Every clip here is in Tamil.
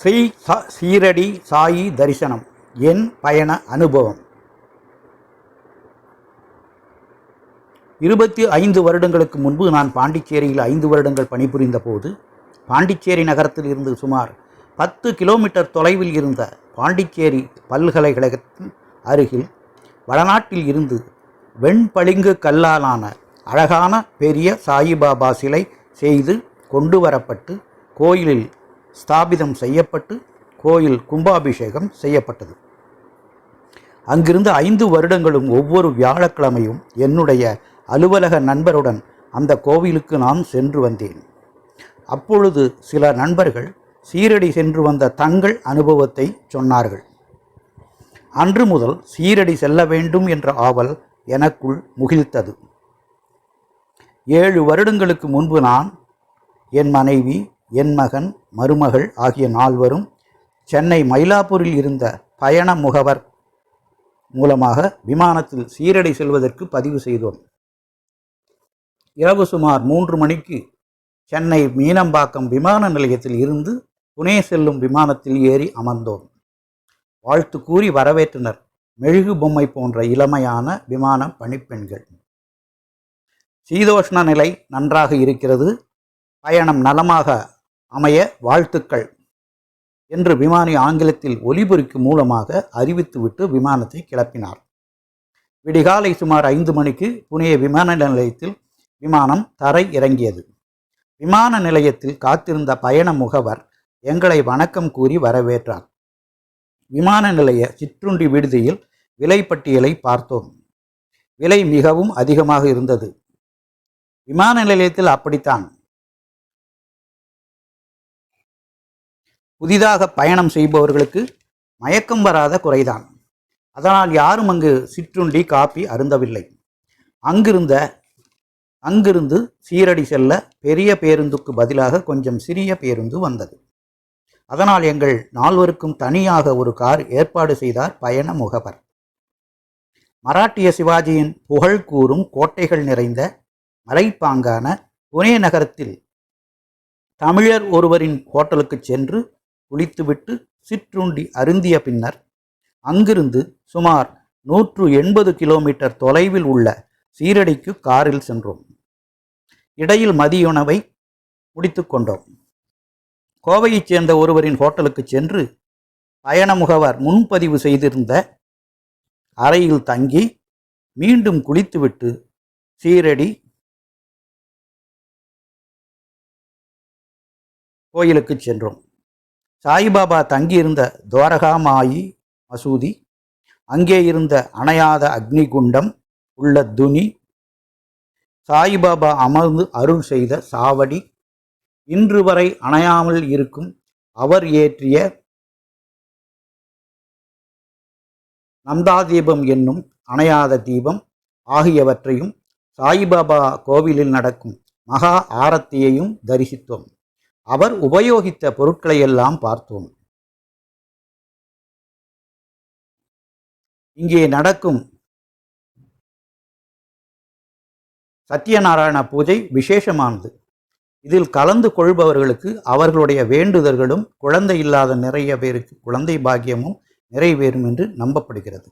ஸ்ரீ ச சீரடி சாயி தரிசனம். என் பயண அனுபவம். இருபத்தி ஐந்து வருடங்களுக்கு முன்பு நான் பாண்டிச்சேரியில் ஐந்து வருடங்கள் பணிபுரிந்த போது பாண்டிச்சேரி நகரத்தில் இருந்து சுமார் பத்து கிலோமீட்டர் தொலைவில் இருந்த பாண்டிச்சேரி பல்கலைக்கழகத்தின் அருகில் வடநாட்டில் இருந்து வெண்பளிங்கு கல்லாலான அழகான பெரிய சாயிபாபா சிலை செய்து கொண்டு வரப்பட்டு கோயிலில் ஸ்தாபிதம் செய்யப்பட்டு கோயில் கும்பாபிஷேகம் செய்யப்பட்டது. அங்கிருந்து ஐந்து வருடங்களும் ஒவ்வொரு வியாழக்கிழமையும் என்னுடைய அலுவலக நண்பருடன் அந்த கோவிலுக்கு நான் சென்று வந்தேன். அப்பொழுது சில நண்பர்கள் சீரடி சென்று வந்த தங்கள் அனுபவத்தை சொன்னார்கள். அன்று முதல் சீரடி செல்ல வேண்டும் என்ற ஆவல் எனக்குள் முகிழ்த்தது. ஏழு வருடங்களுக்கு முன்பு நான் என் மனைவி என் மகன் மருமகள் ஆகிய நால்வரும் சென்னை மயிலாப்பூரில் இருந்த பயண முகவர் மூலமாக விமானத்தில் சீரடை செல்வதற்கு பதிவு செய்தோம். இரவு சுமார் மூன்று மணிக்கு சென்னை மீனம்பாக்கம் விமான நிலையத்தில் இருந்து புனே செல்லும் விமானத்தில் ஏறி அமர்ந்தோம். வாழ்த்து கூறி வரவேற்றனர் மெழுகு பொம்மை போன்ற இளமையான விமான பணிப்பெண்கள். சீதோஷ்ண நிலை நன்றாக இருக்கிறது. பயணம் நலமாக அமைய வாழ்த்துக்கள் என்று விமானி ஆங்கிலத்தில் ஒலிபெருக்கு மூலமாக அறிவித்துவிட்டு விமானத்தை கிளப்பினார். விடிகாலை சுமார் ஐந்து மணிக்கு புனே விமான நிலையத்தில் விமானம் தரை இறங்கியது. விமான நிலையத்தில் காத்திருந்த பயண முகவர் எங்களை வணக்கம் கூறி வரவேற்றார். விமான நிலைய சிற்றுண்டி விடுதியில் விலை பட்டியலை பார்த்தோம். விலை மிகவும் அதிகமாக இருந்தது. விமான நிலையத்தில் அப்படித்தான். புதிதாக பயணம் செய்பவர்களுக்கு மயக்கம் வராத குறைதான். அதனால் யாரும் அங்கு சிற்றுண்டி காப்பி அருந்தவில்லை. அங்கிருந்த அங்கிருந்து சீரடி செல்ல பெரிய பேருந்துக்கு பதிலாக கொஞ்சம் சிறிய பேருந்து வந்தது. அதனால் எங்கள் நால்வருக்கும் தனியாக ஒரு கார் ஏற்பாடு செய்தார் பயண முகவர். மராட்டிய சிவாஜியின் புகழ் கூறும் கோட்டைகள் நிறைந்த மலைப்பாங்கான புனே நகரத்தில் தமிழர் ஒருவரின் ஹோட்டலுக்கு சென்று குளித்துவிட்டு சிற்றுண்டி அருந்திய பின்னர் அங்கிருந்து சுமார் நூற்று எண்பது கிலோமீட்டர் தொலைவில் உள்ள சீரடிக்கு காரில் சென்றோம். இடையில் மதியுணவை முடித்து கொண்டோம். கோவையைச் சேர்ந்த ஒருவரின் ஹோட்டலுக்கு சென்று பயண முகவர் முன்பதிவு செய்திருந்த அறையில் தங்கி மீண்டும் குளித்துவிட்டு சீரடி கோயிலுக்கு சென்றோம். சாய்பாபா தங்கியிருந்த துவாரகாமாயி மசூதி அங்கே இருந்த அணையாத அக்னிகுண்டம் உள்ள துனி சாய்பாபா அமர்ந்து அருள் செய்த சாவடி இன்று வரை அணையாமல் இருக்கும் அவர் ஏற்றிய நந்தாதீபம் என்னும் அணையாத தீபம் ஆகியவற்றையும் சாய்பாபா கோவிலில் நடக்கும் மகா ஆரத்தியையும் தரிசித்தோம். அவர் உபயோகித்த பொருட்களையெல்லாம் பார்த்தோம். இங்கே நடக்கும் சத்யநாராயண பூஜை விசேஷமானது. இதில் கலந்து கொள்பவர்களுக்கு அவர்களுடைய வேண்டுதல்களும் குழந்தை இல்லாத நிறைய பேருக்கு குழந்தை பாக்கியமும் நிறைவேறும் என்று நம்பப்படுகிறது.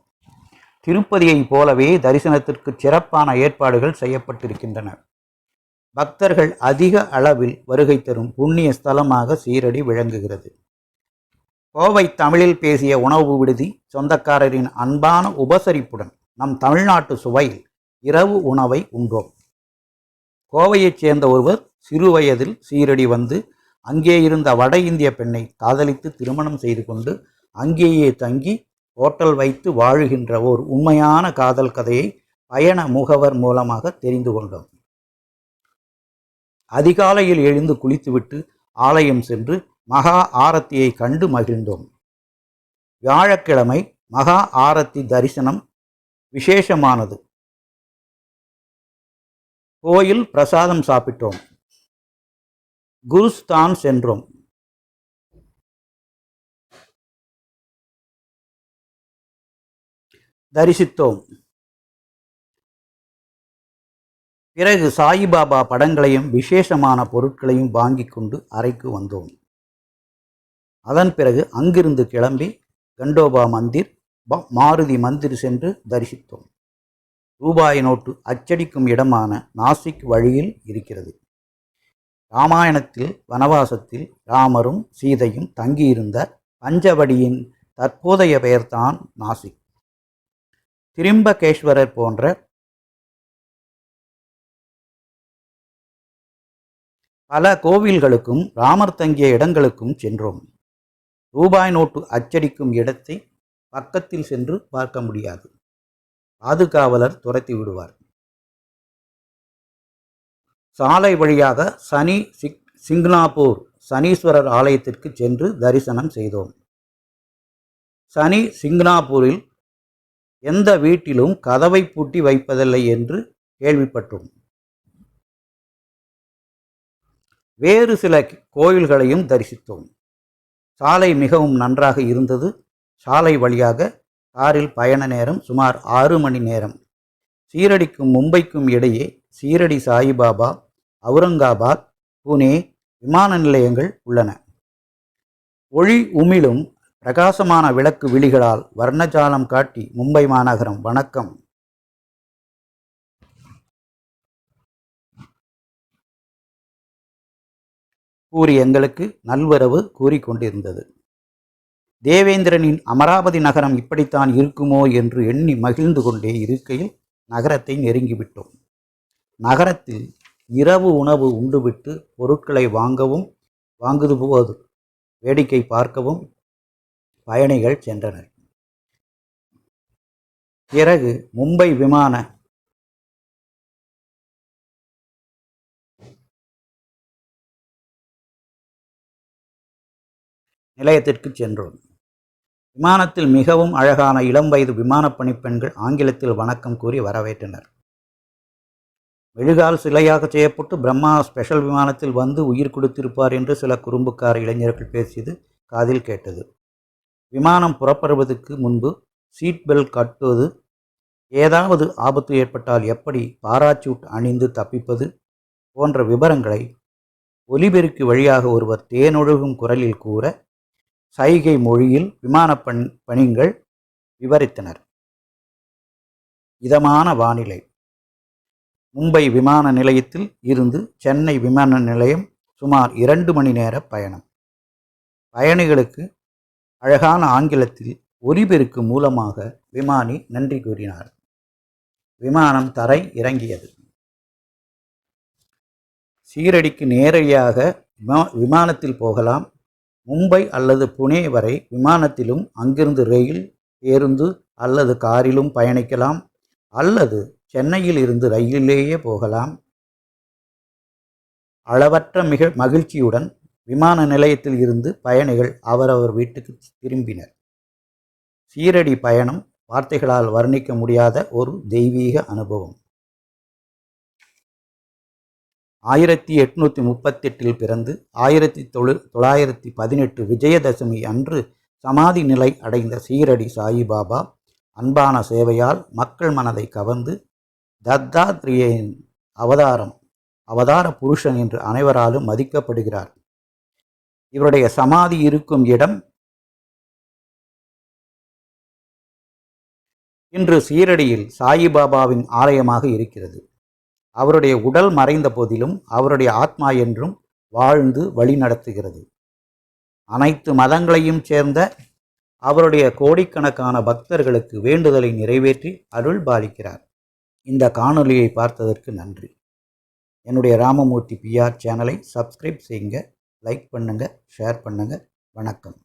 திருப்பதியைப் போலவே தரிசனத்திற்கு சிறப்பான ஏற்பாடுகள் செய்யப்பட்டிருக்கின்றன. பக்தர்கள் அதிக அளவில் வருகை தரும் புண்ணிய ஸ்தலமாக சீரடி விளங்குகிறது. கோவை தமிழில் பேசிய உணவு விடுதி சொந்தக்காரரின் அன்பான உபசரிப்புடன் நம் தமிழ்நாட்டு சுவையில் இரவு உணவை உண்டோம் கோவையைச் சேர்ந்த ஒருவர் சிறுவயதில் சீரடி வந்து அங்கே இருந்த வட இந்திய பெண்ணை காதலித்து திருமணம் செய்து கொண்டு அங்கேயே தங்கி ஹோட்டல் வைத்து வாழுகின்ற ஓர் உண்மையான காதல் கதையை பயண முகவர் மூலமாக தெரிந்து கொண்டோம். அதிகாலையில் எழுந்து குளித்துவிட்டு ஆலயம் சென்று மகா ஆரத்தியை கண்டு மகிழ்ந்தோம். வியாழக்கிழமை மகா ஆரத்தி தரிசனம் விசேஷமானது. கோயில் பிரசாதம் சாப்பிட்டோம். குருஸ்தான் சென்றோம். தரிசித்தோம். பிறகு சாயிபாபா படங்களையும் விசேஷமான பொருட்களையும் வாங்கி கொண்டு அறைக்கு வந்தோம். அதன் பிறகு அங்கிருந்து கிளம்பி கண்டோபா மந்திர் மாருதி மந்திர் சென்று தரிசித்தோம். ரூபாய் நோட்டு அச்சடிக்கும் இடமான நாசிக் வழியில் இருக்கிறது. ராமாயணத்தில் வனவாசத்தில் ராமரும் சீதையும் தங்கியிருந்த பஞ்சவடியின் தற்போதைய பெயர்தான் நாசிக். திரும்பகேஸ்வரர் போன்ற பல கோவில்களுக்கும் ராமர் தங்கிய இடங்களுக்கும் சென்றோம். ரூபாய் நோட்டு அச்சடிக்கும் இடத்தை பக்கத்தில் சென்று பார்க்க முடியாது. பாதுகாவலர் துரத்தி விடுவார். சாலை வழியாக சனி சிக் சிங்னாப்பூர் சனீஸ்வரர் ஆலயத்திற்கு சென்று தரிசனம் செய்தோம். சனி சிங்னாப்பூரில் எந்த வீட்டிலும் கதவை பூட்டி வைப்பதில்லை என்று கேள்விப்பட்டோம். வேறு சில கோயில்களையும் தரிசித்தோம். சாலை மிகவும் நன்றாக இருந்தது. சாலை வழியாக காரில் பயண நேரம் சுமார் ஆறு மணி நேரம். சீரடிக்கும் மும்பைக்கும் இடையே சீரடி சாயிபாபா அவுரங்காபாத் புனே விமான நிலையங்கள் உள்ளன. ஒளி உமிழும் பிரகாசமான விளக்கு விழிகளால் வர்ணஜாலம் காட்டி மும்பை மாநகரம் வணக்கம். கூறி எங்களுக்கு நல்வரவு கூறிக்கொண்டிருந்தது. தேவேந்திரனின் அமராவதி நகரம் இப்படித்தான் இருக்குமோ என்று எண்ணி மகிழ்ந்து கொண்டே இருக்கையில் நகரத்தை நெருங்கிவிட்டோம். நகரத்தில் இரவு உணவு உண்டுவிட்டு பொருட்களை வாங்கவும் வாங்குது போது வேடிக்கை பார்க்கவும் பயணிகள் சென்றனர். பிறகு மும்பை விமான நிலையத்திற்கு சென்றோம். விமானத்தில் மிகவும் அழகான இளம் வயது விமானப் பணிப்பெண்கள் ஆங்கிலத்தில் வணக்கம் கூறி வரவேற்றனர். மெழுகால் சிலையாக செய்யப்பட்டு பிரம்மா ஸ்பெஷல் விமானத்தில் வந்து உயிர் கொடுத்திருப்பார் என்று சில குறும்புக்கார இளைஞர்கள் பேசியது காதில் கேட்டது. விமானம் புறப்படுவதற்கு முன்பு சீட் பெல்ட் கட்டுவது ஏதாவது ஆபத்து ஏற்பட்டால் எப்படி பாராச்சூட் அணிந்து தப்பிப்பது போன்ற விவரங்களை ஒலிபெருக்கு வழியாக ஒருவர் தேனொழுகும் குரலில் கூற சைகை மொழியில் விமானப் பண் பணிகள் விவரித்தனர். இதமான வானிலை. மும்பை விமான நிலையத்தில் இருந்து சென்னை விமான நிலையம் சுமார் இரண்டு மணி நேர பயணம். பயணிகளுக்கு அழகான ஆங்கிலத்தில் ஒலிபெருக்கு மூலமாக விமானி நன்றி கூறினார். விமானம் தரை இறங்கியது. சீரடிக்கு நேரடியாக விமா- விமானத்தில் போகலாம் மும்பை அல்லது புனே வரை விமானத்திலும் அங்கிருந்து ரயில் பேருந்து அல்லது காரிலும் பயணிக்கலாம். அல்லது சென்னையில் இருந்து ரயிலிலேயே போகலாம். அளவற்ற மிக மகிழ்ச்சியுடன் விமான நிலையத்தில் இருந்து பயணிகள் அவரவர் வீட்டுக்கு திரும்பினர். சீரடி பயணம் வார்த்தைகளால் வர்ணிக்க முடியாத ஒரு தெய்வீக அனுபவம். ஆயிரத்தி எட்நூற்றி முப்பத்தெட்டில் பிறந்து ஆயிரத்தி தொழு தொள்ளாயிரத்தி பதினெட்டு விஜயதசமி அன்று சமாதி நிலை அடைந்த சீரடி சாயிபாபா அன்பான சேவையால் மக்கள் மனதை கவர்ந்து தத்தாத்ரேயின் அவதாரம் அவதார புருஷன் என்று அனைவராலும் மதிக்கப்படுகிறார். இவருடைய சமாதி இருக்கும் இடம் இன்று சீரடியில் சாயிபாபாவின் ஆலயமாக இருக்கிறது. அவருடைய உடல் மறைந்த போதிலும் அவருடைய ஆத்மா என்றும் வாழ்ந்து வழி நடத்துகிறது அனைத்து மதங்களையும் சேர்ந்த அவருடைய கோடிக்கணக்கான பக்தர்களுக்கு வேண்டுதலை நிறைவேற்றி அருள் பாலிக்கிறார். இந்த காணொலியை பார்த்ததற்கு நன்றி. என்னுடைய ராமமூர்த்தி பிஆர் சேனலை சப்ஸ்கிரைப் செய்யுங்க லைக் பண்ணுங்கள் ஷேர் பண்ணுங்கள் வணக்கம்.